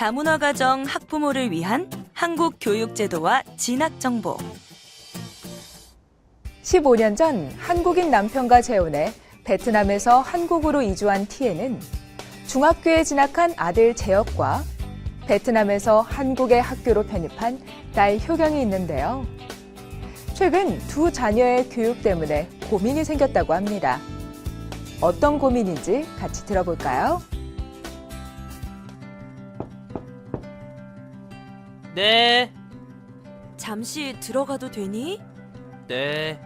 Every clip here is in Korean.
다문화 가정 학부모를 위한 한국 교육 제도와 진학 정보. 15년 전 한국인 남편과 재혼해 베트남에서 한국으로 이주한 티에는 중학교에 진학한 아들 재혁과 베트남에서 한국의 학교로 편입한 딸 효경이 있는데요. 최근 두 자녀의 교육 때문에 고민이 생겼다고 합니다. 어떤 고민인지 같이 들어볼까요? 네, 잠시 들어가도 되니? 네.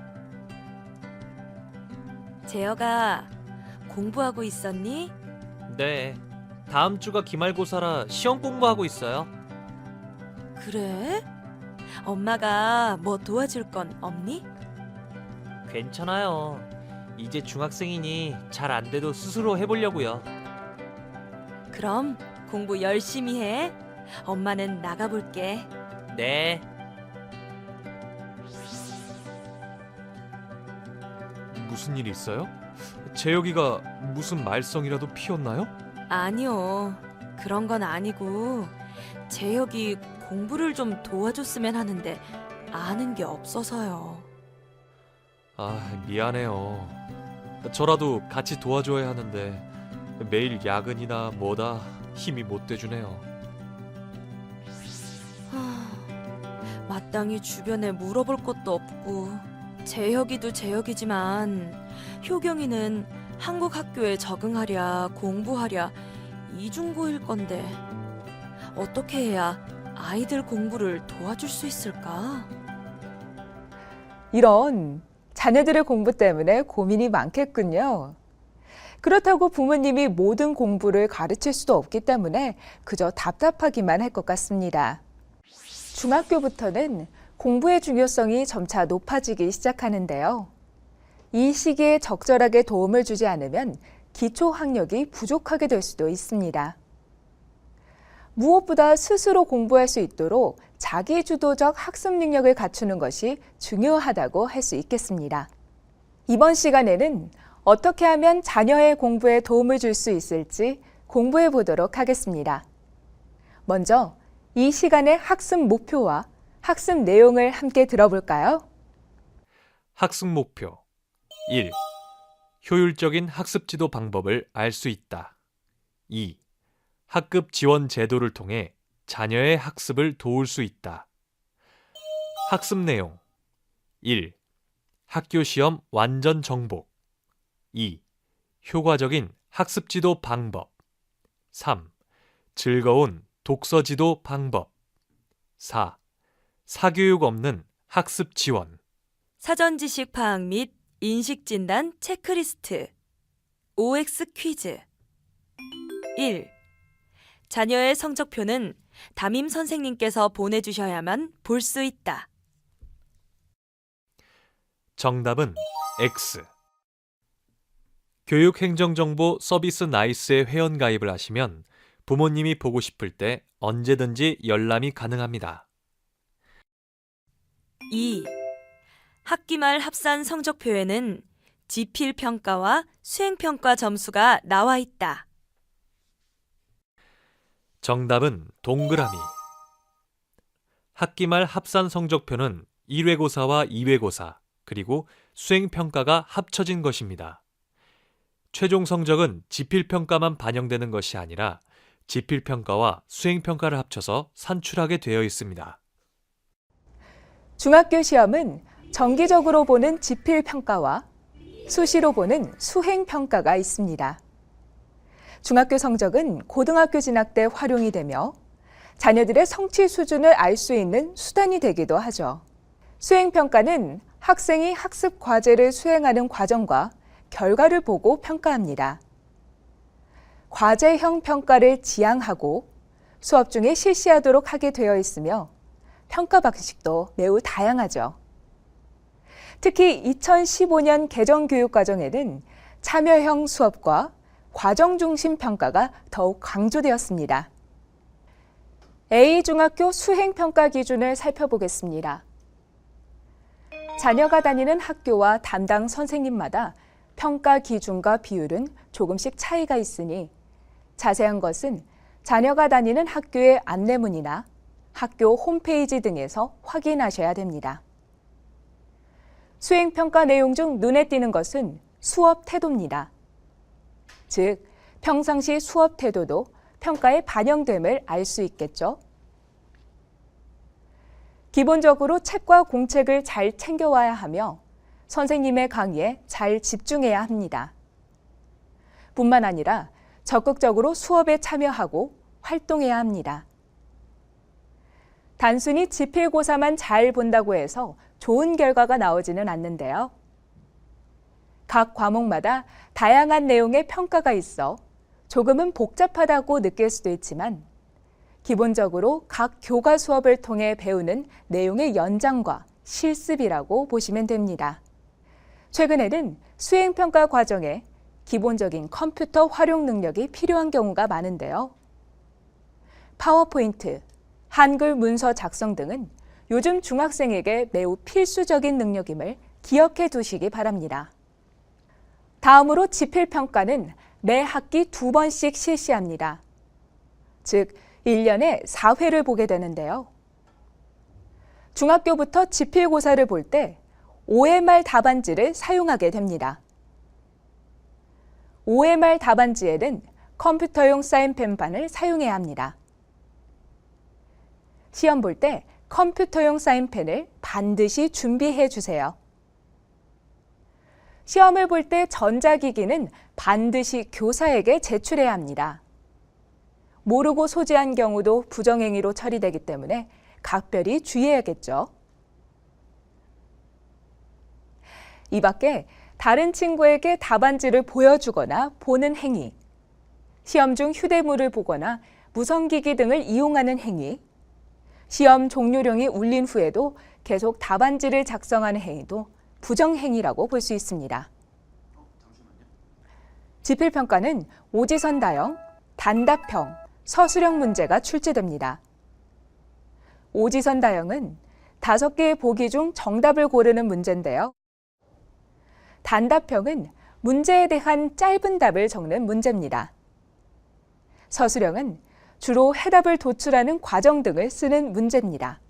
재혁아, 공부하고 있었니? 네. 다음 주가 기말고사라 시험 공부하고 있어요. 그래? 엄마가 뭐 도와줄 건 없니? 괜찮아요. 이제 중학생이니 잘 안 돼도 스스로 해보려고요. 그럼 공부 열심히 해. 엄마는 나가볼게. 네. 무슨 일 있어요? 재혁이가 무슨 말썽이라도 피웠나요? 아니요. 그런 건 아니고 재혁이 공부를 좀 도와줬으면 하는데 아는 게 없어서요. 아, 미안해요. 저라도 같이 도와줘야 하는데 매일 야근이나 뭐다 힘이 못 대주네요. 마땅히 주변에 물어볼 것도 없고 재혁이도 재혁이지만 효경이는 한국 학교에 적응하랴 공부하랴 이중고일 건데 어떻게 해야 아이들 공부를 도와줄 수 있을까? 이런 자녀들의 공부 때문에 고민이 많겠군요. 그렇다고 부모님이 모든 공부를 가르칠 수도 없기 때문에 그저 답답하기만 할 것 같습니다. 중학교부터는 공부의 중요성이 점차 높아지기 시작하는데요. 이 시기에 적절하게 도움을 주지 않으면 기초 학력이 부족하게 될 수도 있습니다. 무엇보다 스스로 공부할 수 있도록 자기주도적 학습 능력을 갖추는 것이 중요하다고 할 수 있겠습니다. 이번 시간에는 어떻게 하면 자녀의 공부에 도움을 줄 수 있을지 공부해 보도록 하겠습니다. 먼저 이 시간의 학습 목표와 학습 내용을 함께 들어볼까요? 학습 목표 1. 효율적인 학습 지도 방법을 알 수 있다. 2. 학급 지원 제도를 통해 자녀의 학습을 도울 수 있다. 학습 내용 1. 학교 시험 완전 정복 2. 효과적인 학습 지도 방법 3. 즐거운 독서 지도 방법 4. 사교육 없는 학습 지원 사전 지식 파악 및 인식 진단 체크리스트 OX 퀴즈 1. 자녀의 성적표는 담임 선생님께서 보내주셔야만 볼 수 있다. 정답은 X. 교육행정정보 서비스 나이스에 회원 가입을 하시면 부모님이 보고 싶을 때 언제든지 열람이 가능합니다. 2. 학기 말 합산 성적표에는 지필 평가와 수행 평가 점수가 나와 있다. 정답은 동그라미. 학기 말 합산 성적표는 1회고사와 2회고사, 그리고 수행 평가가 합쳐진 것입니다. 최종 성적은 지필 평가만 반영되는 것이 아니라 지필평가와 수행평가를 합쳐서 산출하게 되어 있습니다. 중학교 시험은 정기적으로 보는 지필 평가와 수시로 보는 수행 평가가 있습니다. 중학교 성적은 고등학교 진학 때 활용이 되며 자녀들의 성취 수준을 알 수 있는 수단이 되기도 하죠. 수행 평가는 학생이 학습 과제를 수행하는 과정과 결과를 보고 평가합니다. 과제형 평가를 지향하고 수업 중에 실시하도록 하게 되어 있으며 평가 방식도 매우 다양하죠. 특히 2015년 개정 교육 과정에는 참여형 수업과 과정 중심 평가가 더욱 강조되었습니다. A중학교 수행 평가 기준을 살펴보겠습니다. 자녀가 다니는 학교와 담당 선생님마다 평가 기준과 비율은 조금씩 차이가 있으니 자세한 것은 자녀가 다니는 학교의 안내문이나 학교 홈페이지 등에서 확인하셔야 됩니다. 수행평가 내용 중 눈에 띄는 것은 수업 태도입니다. 즉, 평상시 수업 태도도 평가에 반영됨을 알 수 있겠죠. 기본적으로 책과 공책을 잘 챙겨와야 하며 선생님의 강의에 잘 집중해야 합니다. 뿐만 아니라 적극적으로 수업에 참여하고 활동해야 합니다. 단순히 지필고사만 잘 본다고 해서 좋은 결과가 나오지는 않는데요. 각 과목마다 다양한 내용의 평가가 있어 조금은 복잡하다고 느낄 수도 있지만 기본적으로 각 교과 수업을 통해 배우는 내용의 연장과 실습이라고 보시면 됩니다. 최근에는 수행평가 과정에 기본적인 컴퓨터 활용 능력이 필요한 경우가 많은데요. 파워포인트, 한글 문서 작성 등은 요즘 중학생에게 매우 필수적인 능력임을 기억해 두시기 바랍니다. 다음으로 지필평가는 매 학기 두 번씩 실시합니다. 즉, 1년에 4회를 보게 되는데요. 중학교부터 지필고사를 볼 때 OMR 답안지를 사용하게 됩니다. OMR 답안지에는 컴퓨터용 사인펜판을 사용해야 합니다. 시험 볼 때 컴퓨터용 사인펜을 반드시 준비해 주세요. 시험을 볼 때 전자기기는 반드시 교사에게 제출해야 합니다. 모르고 소지한 경우도 부정행위로 처리되기 때문에 각별히 주의해야겠죠. 이 밖에 다른 친구에게 답안지를 보여주거나 보는 행위, 시험 중 휴대물을 보거나 무선기기 등을 이용하는 행위, 시험 종료령이 울린 후에도 계속 답안지를 작성하는 행위도 부정행위라고 볼 수 있습니다. 지필평가는 오지선 다형, 단답형, 서술형 문제가 출제됩니다. 오지선 다형은 다섯 개의 보기 중 정답을 고르는 문제인데요. 단답형은 문제에 대한 짧은 답을 적는 문제입니다. 서술형은 주로 해답을 도출하는 과정 등을 쓰는 문제입니다.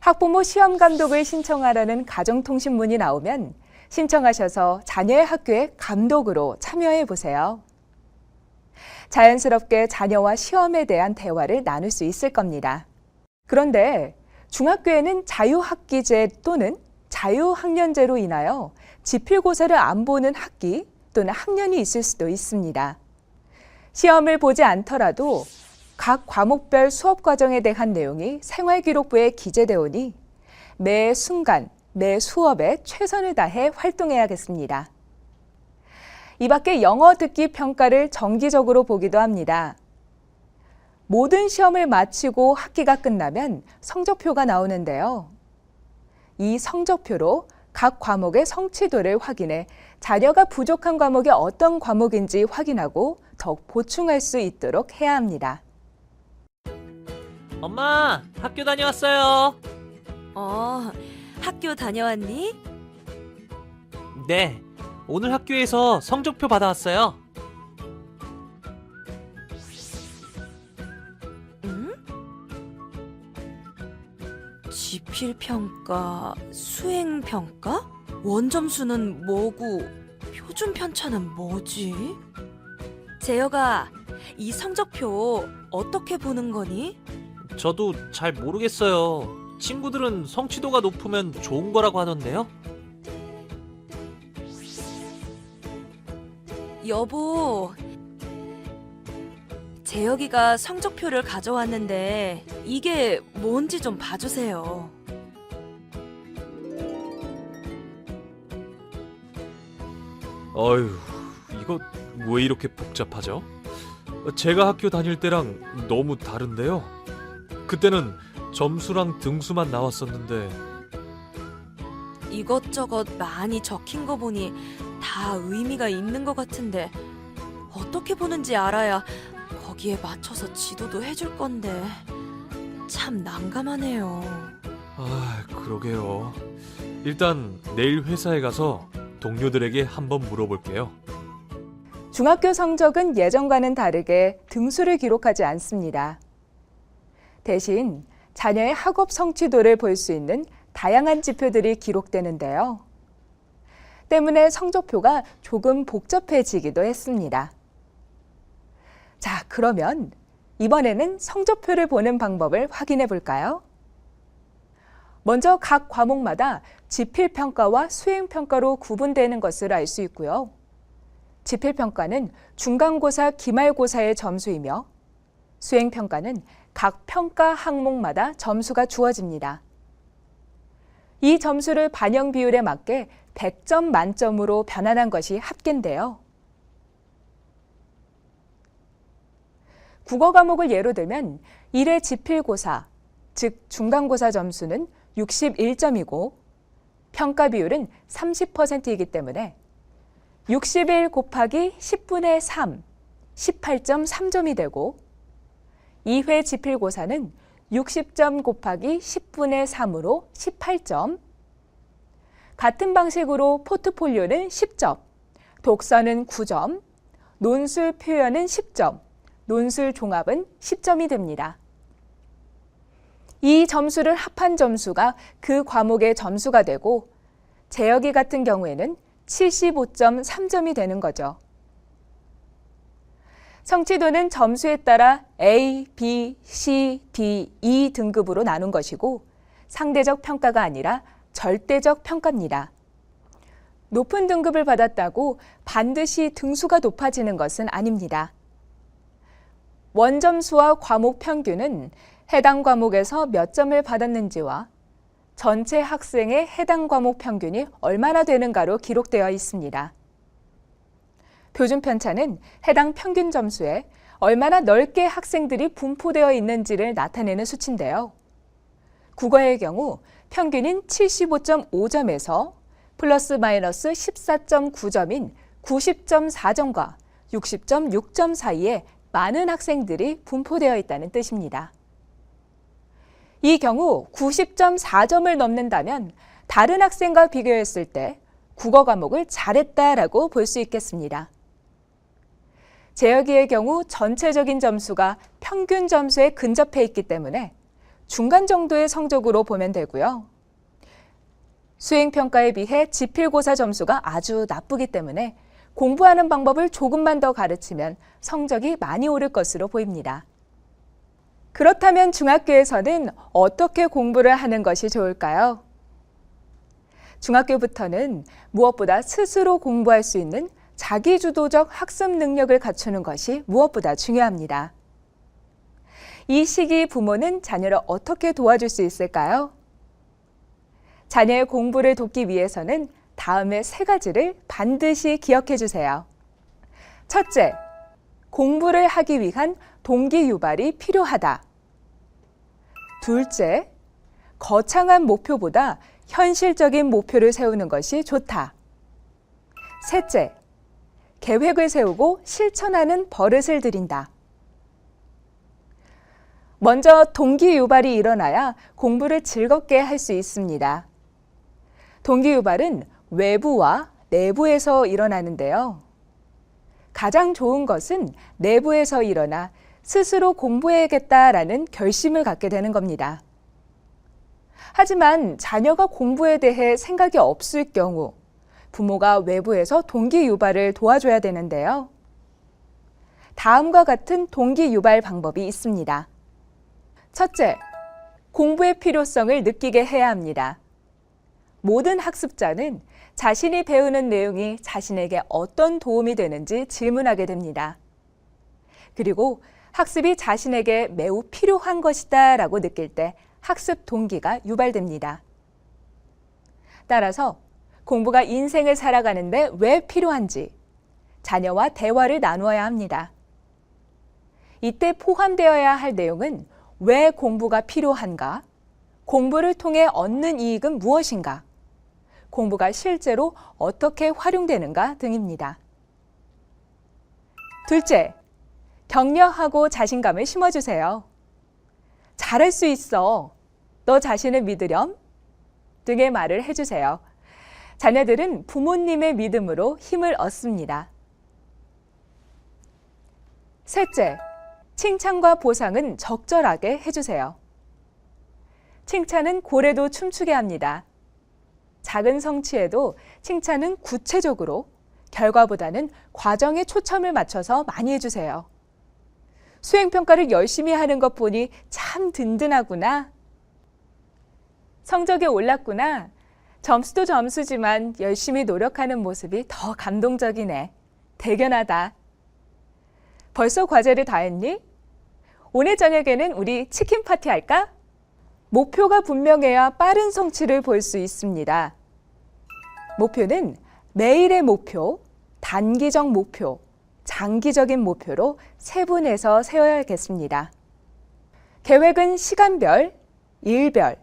학부모 시험 감독을 신청하라는 가정통신문이 나오면 신청하셔서 자녀의 학교에 감독으로 참여해 보세요. 자연스럽게 자녀와 시험에 대한 대화를 나눌 수 있을 겁니다. 그런데 중학교에는 자유학기제 또는 자유학년제로 인하여 지필고사를 안 보는 학기 또는 학년이 있을 수도 있습니다. 시험을 보지 않더라도 각 과목별 수업 과정에 대한 내용이 생활기록부에 기재되어 오니 매 순간, 매 수업에 최선을 다해 활동해야겠습니다. 이 밖에 영어 듣기 평가를 정기적으로 보기도 합니다. 모든 시험을 마치고 학기가 끝나면 성적표가 나오는데요. 이 성적표로 각 과목의 성취도를 확인해 자녀가 부족한 과목이 어떤 과목인지 확인하고 더욱 보충할 수 있도록 해야 합니다. 엄마, 학교 다녀왔어요. 어, 학교 다녀왔니? 네, 오늘 학교에서 성적표 받아왔어요. 지필평가, 수행평가? 원점수는 뭐고, 표준 편차는 뭐지? 재혁아, 이 성적표 어떻게 보는 거니? 저도 잘 모르겠어요. 친구들은 성취도가 높으면 좋은 거라고 하던데요. 여보, 재혁이가 성적표를 가져왔는데 이게 뭔지 좀 봐주세요. 어휴, 이거 왜 이렇게 복잡하죠? 제가 학교 다닐 때랑 너무 다른데요. 그때는 점수랑 등수만 나왔었는데 이것저것 많이 적힌 거 보니 다 의미가 있는 것 같은데 어떻게 보는지 알아야 거기에 맞춰서 지도도 해줄 건데 참 난감하네요. 아, 그러게요. 일단 내일 회사에 가서 동료들에게 한번 물어볼게요. 중학교 성적은 예전과는 다르게 등수를 기록하지 않습니다. 대신 자녀의 학업 성취도를 볼 수 있는 다양한 지표들이 기록되는데요. 때문에 성적표가 조금 복잡해지기도 했습니다. 자, 그러면 이번에는 성적표를 보는 방법을 확인해 볼까요? 먼저 각 과목마다 지필평가와 수행평가로 구분되는 것을 알 수 있고요. 지필평가는 중간고사, 기말고사의 점수이며 수행평가는 각 평가 항목마다 점수가 주어집니다. 이 점수를 반영 비율에 맞게 100점 만점으로 변환한 것이 합계인데요. 국어 과목을 예로 들면 1회 지필고사, 즉 중간고사 점수는 61점이고 평가 비율은 30%이기 때문에 61 곱하기 10분의 3, 18.3점이 되고 2회 지필고사는 60점 곱하기 10분의 3으로 18점. 같은 방식으로 포트폴리오는 10점, 독서는 9점, 논술 표현은 10점, 논술 종합은 10점이 됩니다. 이 점수를 합한 점수가 그 과목의 점수가 되고 재혁이 같은 경우에는 75.3점이 되는 거죠. 성취도는 점수에 따라 A, B, C, D, E 등급으로 나눈 것이고 상대적 평가가 아니라 절대적 평가입니다. 높은 등급을 받았다고 반드시 등수가 높아지는 것은 아닙니다. 원점수와 과목 평균은 해당 과목에서 몇 점을 받았는지와 전체 학생의 해당 과목 평균이 얼마나 되는가로 기록되어 있습니다. 표준 편차는 해당 평균 점수에 얼마나 넓게 학생들이 분포되어 있는지를 나타내는 수치인데요. 국어의 경우 평균인 75.5점에서 플러스 마이너스 14.9점인 90.4점과 60.6점 사이에 많은 학생들이 분포되어 있다는 뜻입니다. 이 경우 90.4점을 넘는다면 다른 학생과 비교했을 때 국어 과목을 잘했다라고 볼 수 있겠습니다. 재혁이의 경우 전체적인 점수가 평균 점수에 근접해 있기 때문에 중간 정도의 성적으로 보면 되고요. 수행평가에 비해 지필고사 점수가 아주 나쁘기 때문에 공부하는 방법을 조금만 더 가르치면 성적이 많이 오를 것으로 보입니다. 그렇다면 중학교에서는 어떻게 공부를 하는 것이 좋을까요? 중학교부터는 무엇보다 스스로 공부할 수 있는 자기주도적 학습 능력을 갖추는 것이 무엇보다 중요합니다. 이 시기 부모는 자녀를 어떻게 도와줄 수 있을까요? 자녀의 공부를 돕기 위해서는 다음의 세 가지를 반드시 기억해 주세요. 첫째, 공부를 하기 위한 동기 유발이 필요하다. 둘째, 거창한 목표보다 현실적인 목표를 세우는 것이 좋다. 셋째, 계획을 세우고 실천하는 버릇을 들인다. 먼저 동기 유발이 일어나야 공부를 즐겁게 할 수 있습니다. 동기 유발은 외부와 내부에서 일어나는데요. 가장 좋은 것은 내부에서 일어나 스스로 공부해야겠다라는 결심을 갖게 되는 겁니다. 하지만 자녀가 공부에 대해 생각이 없을 경우 부모가 외부에서 동기 유발을 도와줘야 되는데요. 다음과 같은 동기 유발 방법이 있습니다. 첫째, 공부의 필요성을 느끼게 해야 합니다. 모든 학습자는 자신이 배우는 내용이 자신에게 어떤 도움이 되는지 질문하게 됩니다. 그리고 학습이 자신에게 매우 필요한 것이다 라고 느낄 때 학습 동기가 유발됩니다. 따라서 공부가 인생을 살아가는데 왜 필요한지 자녀와 대화를 나누어야 합니다. 이때 포함되어야 할 내용은 왜 공부가 필요한가? 공부를 통해 얻는 이익은 무엇인가? 공부가 실제로 어떻게 활용되는가 등입니다. 둘째, 격려하고 자신감을 심어주세요. 잘할 수 있어. 너 자신을 믿으렴. 등의 말을 해주세요. 자녀들은 부모님의 믿음으로 힘을 얻습니다. 셋째, 칭찬과 보상은 적절하게 해주세요. 칭찬은 고래도 춤추게 합니다. 작은 성취에도 칭찬은 구체적으로, 결과보다는 과정에 초점을 맞춰서 많이 해주세요. 수행평가를 열심히 하는 것 보니 참 든든하구나. 성적이 올랐구나. 점수도 점수지만 열심히 노력하는 모습이 더 감동적이네. 대견하다. 벌써 과제를 다 했니? 오늘 저녁에는 우리 치킨 파티 할까? 목표가 분명해야 빠른 성취를 볼 수 있습니다. 목표는 매일의 목표, 단기적 목표, 장기적인 목표로 세분해서 세워야겠습니다. 계획은 시간별, 일별,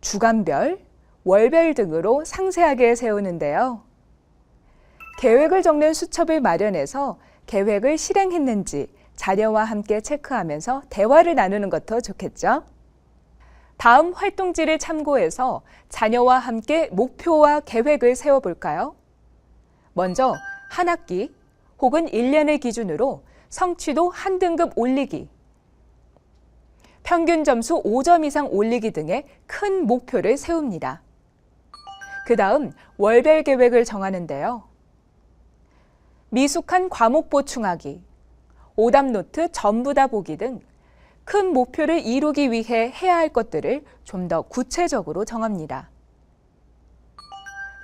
주간별, 월별 등으로 상세하게 세우는데요. 계획을 적는 수첩을 마련해서 계획을 실행했는지 자녀와 함께 체크하면서 대화를 나누는 것도 좋겠죠. 다음 활동지를 참고해서 자녀와 함께 목표와 계획을 세워볼까요? 먼저 한 학기 혹은 1년을 기준으로 성취도 한 등급 올리기, 평균 점수 5점 이상 올리기 등의 큰 목표를 세웁니다. 그 다음 월별 계획을 정하는데요. 미숙한 과목 보충하기, 오답 노트 전부 다 보기 등 큰 목표를 이루기 위해 해야 할 것들을 좀 더 구체적으로 정합니다.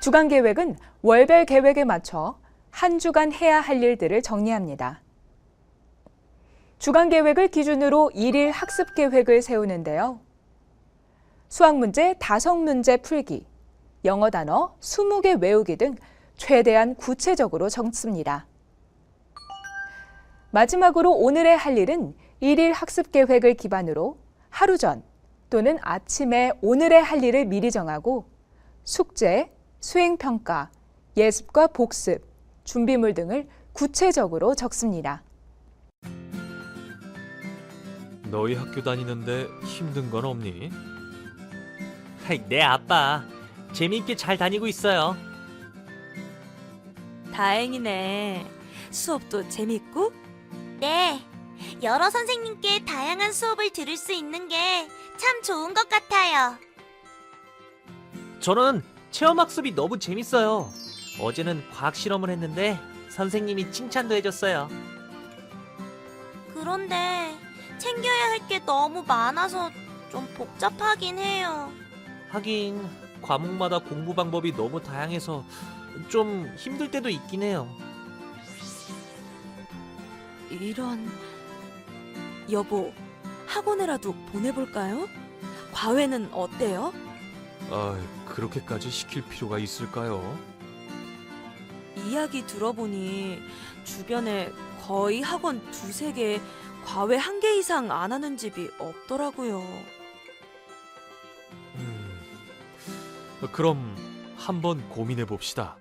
주간 계획은 월별 계획에 맞춰 한 주간 해야 할 일들을 정리합니다. 주간 계획을 기준으로 일일 학습 계획을 세우는데요. 수학 문제 5문제 풀기, 영어 단어 20개 외우기 등 최대한 구체적으로 적습니다. 마지막으로 오늘의 할 일은 일일 학습 계획을 기반으로 하루 전 또는 아침에 오늘의 할 일을 미리 정하고 숙제, 수행 평가, 예습과 복습, 준비물 등을 구체적으로 적습니다. 너희 학교 다니는데 힘든 건 없니? 네, 아빠. 재미있게 잘 다니고 있어요. 다행이네. 수업도 재밌고 네. 여러 선생님께 다양한 수업을 들을 수 있는 게 참 좋은 것 같아요. 저는 체험학습이 너무 재밌어요. 어제는 과학 실험을 했는데 선생님이 칭찬도 해줬어요. 그런데 챙겨야 할 게 너무 많아서 좀 복잡하긴 해요. 하긴 과목마다 공부 방법이 너무 다양해서 좀 힘들 때도 있긴 해요. 이런 여보 학원에라도 보내볼까요? 과외는 어때요? 아, 그렇게까지 시킬 필요가 있을까요? 이야기 들어보니 주변에 거의 학원 두세 개, 과외 한 개 이상 안 하는 집이 없더라고요. 음, 그럼 한번 고민해 봅시다.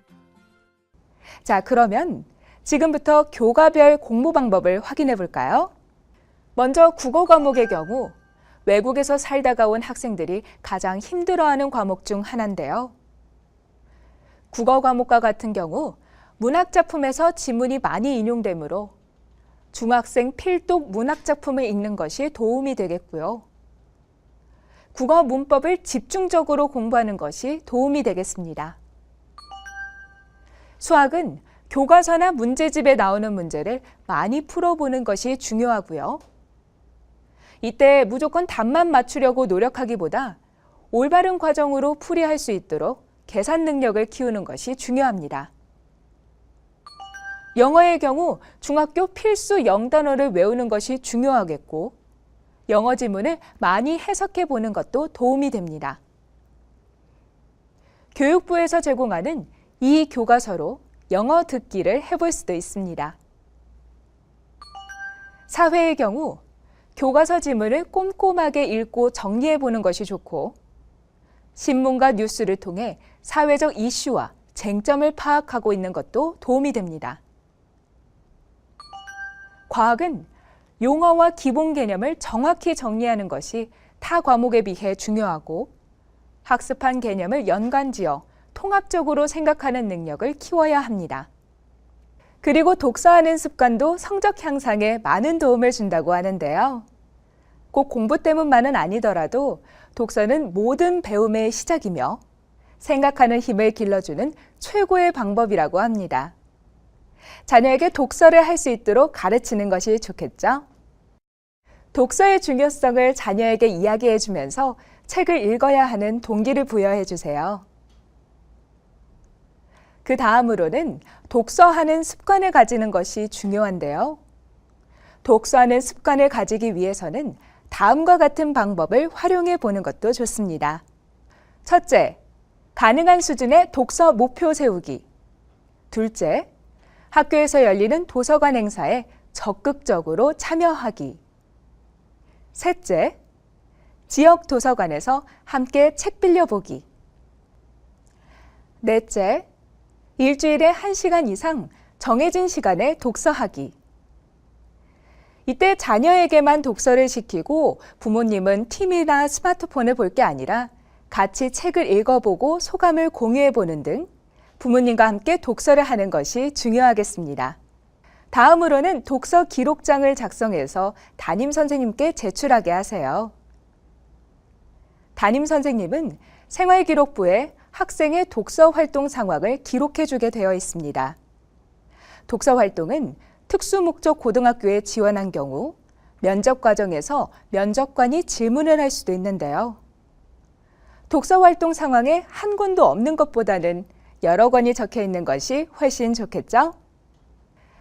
자, 그러면 지금부터 교과별 공부 방법을 확인해 볼까요? 먼저 국어 과목의 경우 외국에서 살다가 온 학생들이 가장 힘들어하는 과목 중 하나인데요. 국어 과목과 같은 경우 문학 작품에서 지문이 많이 인용되므로 중학생 필독 문학 작품을 읽는 것이 도움이 되겠고요. 국어 문법을 집중적으로 공부하는 것이 도움이 되겠습니다. 수학은 교과서나 문제집에 나오는 문제를 많이 풀어보는 것이 중요하고요. 이때 무조건 답만 맞추려고 노력하기보다 올바른 과정으로 풀이할 수 있도록 계산 능력을 키우는 것이 중요합니다. 영어의 경우 중학교 필수 영단어를 외우는 것이 중요하겠고, 영어 지문을 많이 해석해 보는 것도 도움이 됩니다. 교육부에서 제공하는 이 교과서로 영어 듣기를 해볼 수도 있습니다. 사회의 경우 교과서 지문을 꼼꼼하게 읽고 정리해 보는 것이 좋고, 신문과 뉴스를 통해 사회적 이슈와 쟁점을 파악하고 있는 것도 도움이 됩니다. 과학은 용어와 기본 개념을 정확히 정리하는 것이 타 과목에 비해 중요하고 학습한 개념을 연관지어 통합적으로 생각하는 능력을 키워야 합니다. 그리고 독서하는 습관도 성적 향상에 많은 도움을 준다고 하는데요. 꼭 공부 때문만은 아니더라도 독서는 모든 배움의 시작이며 생각하는 힘을 길러주는 최고의 방법이라고 합니다. 자녀에게 독서를 할 수 있도록 가르치는 것이 좋겠죠? 독서의 중요성을 자녀에게 이야기해 주면서 책을 읽어야 하는 동기를 부여해 주세요. 그 다음으로는 독서하는 습관을 가지는 것이 중요한데요. 독서하는 습관을 가지기 위해서는 다음과 같은 방법을 활용해 보는 것도 좋습니다. 첫째, 가능한 수준의 독서 목표 세우기. 둘째, 학교에서 열리는 도서관 행사에 적극적으로 참여하기. 셋째, 지역 도서관에서 함께 책 빌려보기. 넷째, 일주일에 한시간 이상 정해진 시간에 독서하기. 이때 자녀에게만 독서를 시키고 부모님은 TV나 스마트폰을 볼 게 아니라 같이 책을 읽어보고 소감을 공유해보는 등 부모님과 함께 독서를 하는 것이 중요하겠습니다. 다음으로는 독서 기록장을 작성해서 담임 선생님께 제출하게 하세요. 담임 선생님은 생활기록부에 학생의 독서 활동 상황을 기록해 주게 되어 있습니다. 독서 활동은 특수 목적 고등학교에 지원한 경우 면접 과정에서 면접관이 질문을 할 수도 있는데요. 독서 활동 상황에 한 권도 없는 것보다는 여러 권이 적혀 있는 것이 훨씬 좋겠죠?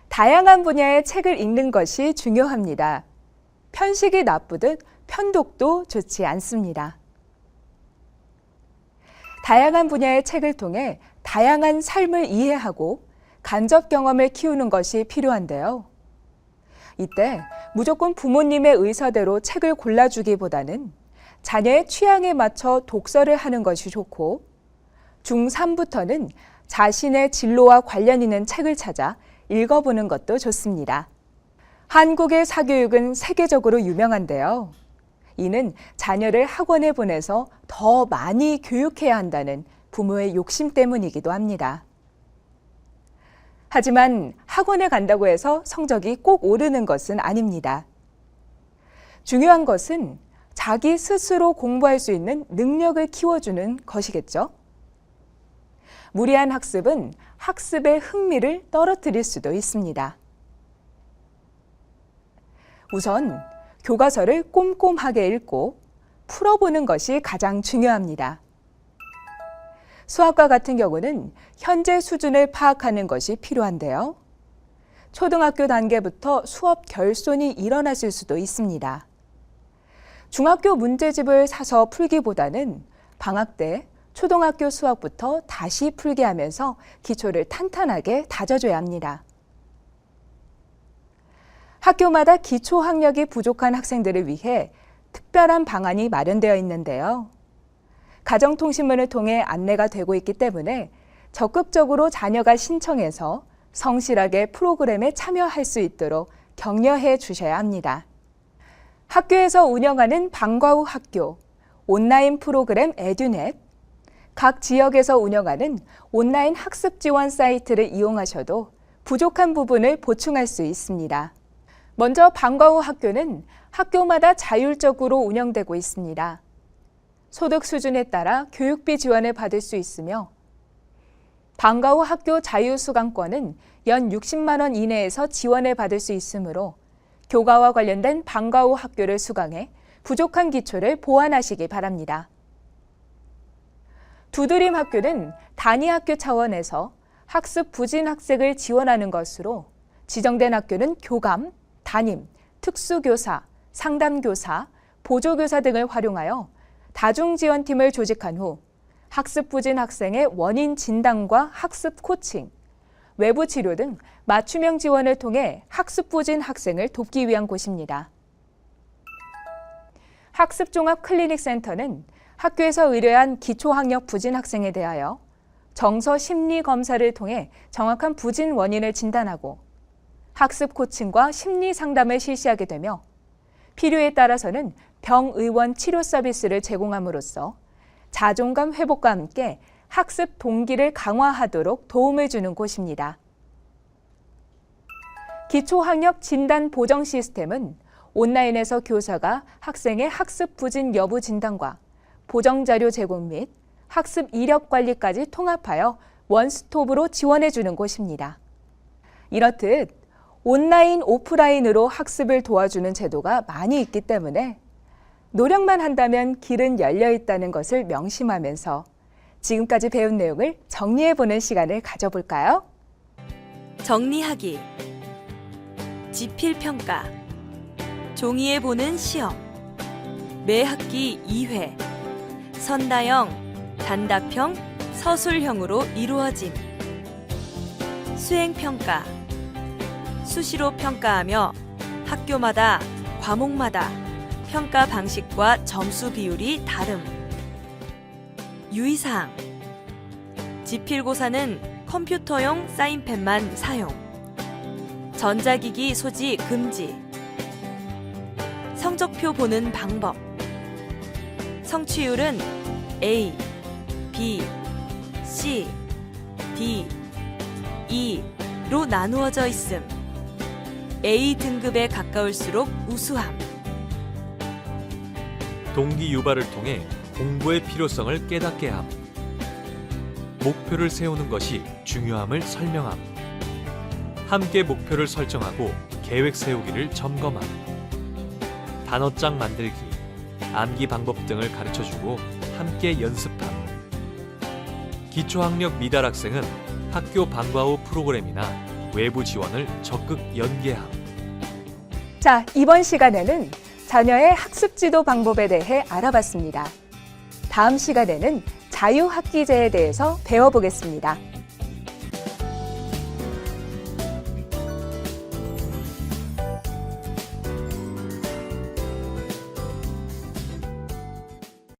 다양한 분야의 책을 읽는 것이 중요합니다. 편식이 나쁘듯 편독도 좋지 않습니다. 다양한 분야의 책을 통해 다양한 삶을 이해하고 간접 경험을 키우는 것이 필요한데요. 이때 무조건 부모님의 의사대로 책을 골라주기보다는 자녀의 취향에 맞춰 독서를 하는 것이 좋고 중3부터는 자신의 진로와 관련 있는 책을 찾아 읽어보는 것도 좋습니다. 한국의 사교육은 세계적으로 유명한데요. 이는 자녀를 학원에 보내서 더 많이 교육해야 한다는 부모의 욕심 때문이기도 합니다. 하지만 학원에 간다고 해서 성적이 꼭 오르는 것은 아닙니다. 중요한 것은 자기 스스로 공부할 수 있는 능력을 키워주는 것이겠죠. 무리한 학습은 학습의 흥미를 떨어뜨릴 수도 있습니다. 우선 교과서를 꼼꼼하게 읽고 풀어보는 것이 가장 중요합니다. 수학과 같은 경우는 현재 수준을 파악하는 것이 필요한데요. 초등학교 단계부터 수업 결손이 일어났을 수도 있습니다. 중학교 문제집을 사서 풀기보다는 방학 때 초등학교 수학부터 다시 풀게 하면서 기초를 탄탄하게 다져줘야 합니다. 학교마다 기초 학력이 부족한 학생들을 위해 특별한 방안이 마련되어 있는데요. 가정통신문을 통해 안내가 되고 있기 때문에 적극적으로 자녀가 신청해서 성실하게 프로그램에 참여할 수 있도록 격려해 주셔야 합니다. 학교에서 운영하는 방과 후 학교, 온라인 프로그램 에듀넷, 각 지역에서 운영하는 온라인 학습 지원 사이트를 이용하셔도 부족한 부분을 보충할 수 있습니다. 먼저 방과 후 학교는 학교마다 자율적으로 운영되고 있습니다. 소득 수준에 따라 교육비 지원을 받을 수 있으며 방과 후 학교 자유수강권은 연 60만 원 이내에서 지원을 받을 수 있으므로 교과와 관련된 방과 후 학교를 수강해 부족한 기초를 보완하시기 바랍니다. 두드림 학교는 단위 학교 차원에서 학습 부진 학생을 지원하는 것으로 지정된 학교는 교감, 담임, 특수교사, 상담교사, 보조교사 등을 활용하여 다중지원팀을 조직한 후 학습 부진 학생의 원인 진단과 학습 코칭, 외부 치료 등 맞춤형 지원을 통해 학습 부진 학생을 돕기 위한 곳입니다. 학습종합 클리닉 센터는 학교에서 의뢰한 기초학력 부진 학생에 대하여 정서 심리 검사를 통해 정확한 부진 원인을 진단하고 학습 코칭과 심리 상담을 실시하게 되며 필요에 따라서는 병의원 치료 서비스를 제공함으로써 자존감 회복과 함께 학습 동기를 강화하도록 도움을 주는 곳입니다. 기초학력 진단 보정 시스템은 온라인에서 교사가 학생의 학습 부진 여부 진단과 보정 자료 제공 및 학습 이력 관리까지 통합하여 원스톱으로 지원해 주는 곳입니다. 이렇듯 온라인, 오프라인으로 학습을 도와주는 제도가 많이 있기 때문에 노력만 한다면 길은 열려 있다는 것을 명심하면서 지금까지 배운 내용을 정리해 보는 시간을 가져볼까요? 정리하기 지필평가 종이에 보는 시험 매 학기 2회 선다형, 단답형, 서술형으로 이루어짐 수행평가 수시로 평가하며 학교마다 과목마다 평가 방식과 점수 비율이 다름. 유의사항. 지필고사는 컴퓨터용 사인펜만 사용. 전자기기 소지 금지. 성적표 보는 방법. 성취율은 A, B, C, D, E로 나누어져 있음 A 등급에 가까울수록 우수함 동기 유발을 통해 공부의 필요성을 깨닫게 함. 목표를 세우는 것이 중요함을 설명함. 함께 목표를 설정하고 계획 세우기를 점검함. 단어장 만들기, 암기 방법 등을 가르쳐 주고 함께 연습함. 기초학력 미달 학생은 학교 방과 후 프로그램이나 외부 지원을 적극 연계함. 자, 이번 시간에는 자녀의 학습 지도 방법에 대해 알아봤습니다. 다음 시간에는 자유학기제에 대해서 배워보겠습니다.